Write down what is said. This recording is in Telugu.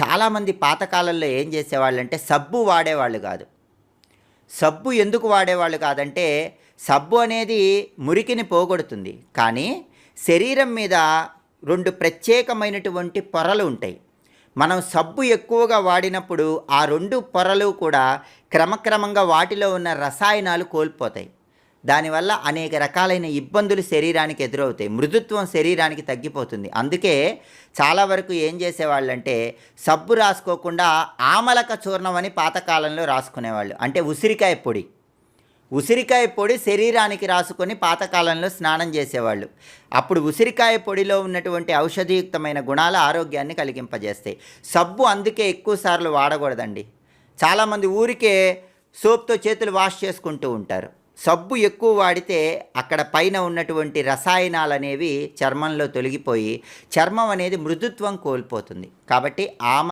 చాలామంది పాతకాలంలో ఏం చేసేవాళ్ళంటే సబ్బు వాడేవాళ్ళు కాదు. సబ్బు ఎందుకు వాడేవాళ్ళు కాదంటే సబ్బు అనేది మురికిని పోగొడుతుంది. కానీ శరీరం మీద రెండు ప్రత్యేకమైనటువంటి పొరలు ఉంటాయి. మనం సబ్బు ఎక్కువగా వాడినప్పుడు ఆ రెండు పొరలు కూడా క్రమక్రమంగా వాటిలో ఉన్న రసాయనాలు కోల్పోతాయి. దానివల్ల అనేక రకాలైన ఇబ్బందులు శరీరానికి ఎదురవుతాయి. మృదుత్వం శరీరానికి తగ్గిపోతుంది. అందుకే చాలా వరకు ఏం చేసేవాళ్ళంటే సబ్బు రాసుకోకుండా ఆమలక చూర్ణం అని పాతకాలంలో రాసుకునేవాళ్ళు. అంటే ఉసిరికాయ పొడి. ఉసిరికాయ పొడి శరీరానికి రాసుకొని పాతకాలంలో స్నానం చేసేవాళ్ళు. అప్పుడు ఉసిరికాయ పొడిలో ఉన్నటువంటి ఔషధయుక్తమైన గుణాల ఆరోగ్యాన్ని కలిగింపజేస్తాయి. సబ్బు అందుకే ఎక్కువ సార్లు వాడకూడదండి. చాలామంది ఊరికే సోప్తో చేతులు వాష్ చేసుకుంటూ ఉంటారు. సబ్బు ఎక్కువ వాడితే అక్కడ పైన ఉన్నటువంటి రసాయనాలు అనేవి చర్మంలో తొలగిపోయి చర్మం అనేది మృదుత్వం కోల్పోతుంది. కాబట్టి ఆమ